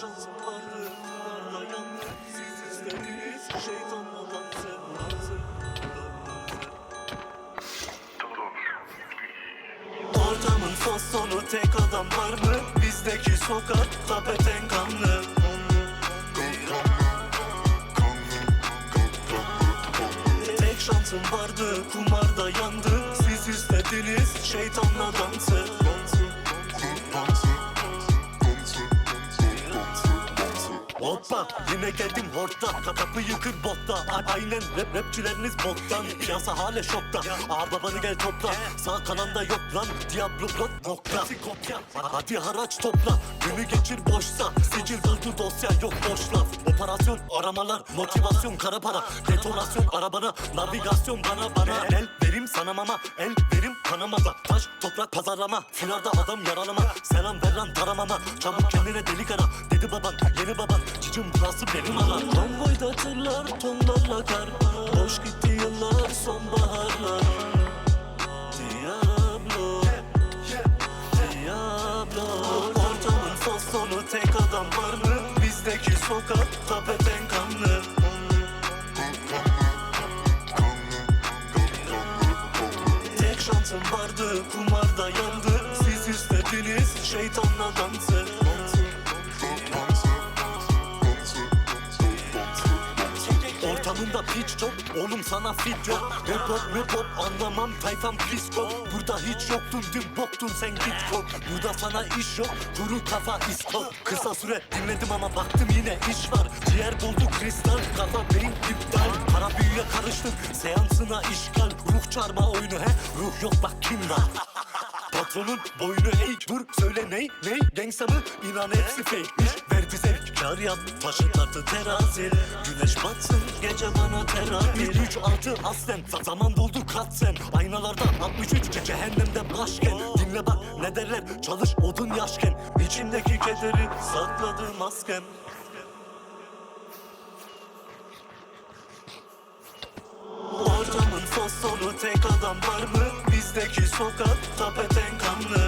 Şansları parlayan siz tek adam var mı? Bizdeki sokak tapeten kanlı. Tek şansım vardı. Kumarda yandı. Siz istediniz. Şeytanla dansı Hoppa yine geldim hortta Ka- Kapı yıkır botta. A- Aynen rap rapçileriniz boktan. Piyasa hala şokta. Aa babanı gel topla. Sağ kananda yok lan. Diablo blok nokta Hadi haraç topla. Günü geçir boşsa. Sicil doldu dosya yok boş laf. Operasyon aramalar Motivasyon kara para. Detonasyon arabana Navigasyon bana bana. El verim sana mama. El verim kanamada. Taş toprak pazarlama. Filarda adam yaralama. Selam ver lan taramama Çabuk kendine delik ara. Dedi baban yeni baban Cicim burası benim alan. Konvoyda tırlar tonlarla kar. Boş gitti yıllar sonbaharlar. Diablo. Diablo. Ortamın fassonu tek adam var mı? Bizdeki sokak tapeten kanlı. Tek şansım vardı kumarda yandı. Siz istediniz şeytanla dansı Ortamında piç çok Oğlum sana fit yok. Rap hop rap hop anlamam tayfam psiko Burada hiç yoktun dün boktun sen git kop. Burada sana iş yok kuru kafa isko. Kısa süre dinledim ama baktım yine iş var. Ciğer doldu kristal kafa beyin iptal. Para büyüye karıştım seansına işgal. Ruh çarma oyunu he? Ruh yok bak kim var? Patronun boynu eğ Dur söyle ney ney? Gangsta mı? İnan hepsi fake'miş Verdi zevk kar yap Taşı tartı terazi. Güneş batsın gece bana terapi. 3 6 aslen. Za- Zaman doldu kat sen? Aynalarda 63 ce- cehennemde başken. Dinle bak ne derler? Çalış odun yaşken. İçindeki kederi sakladı masken. Ortamın fassonu tek adam var mı? Bizdeki sokak tapeten kanlı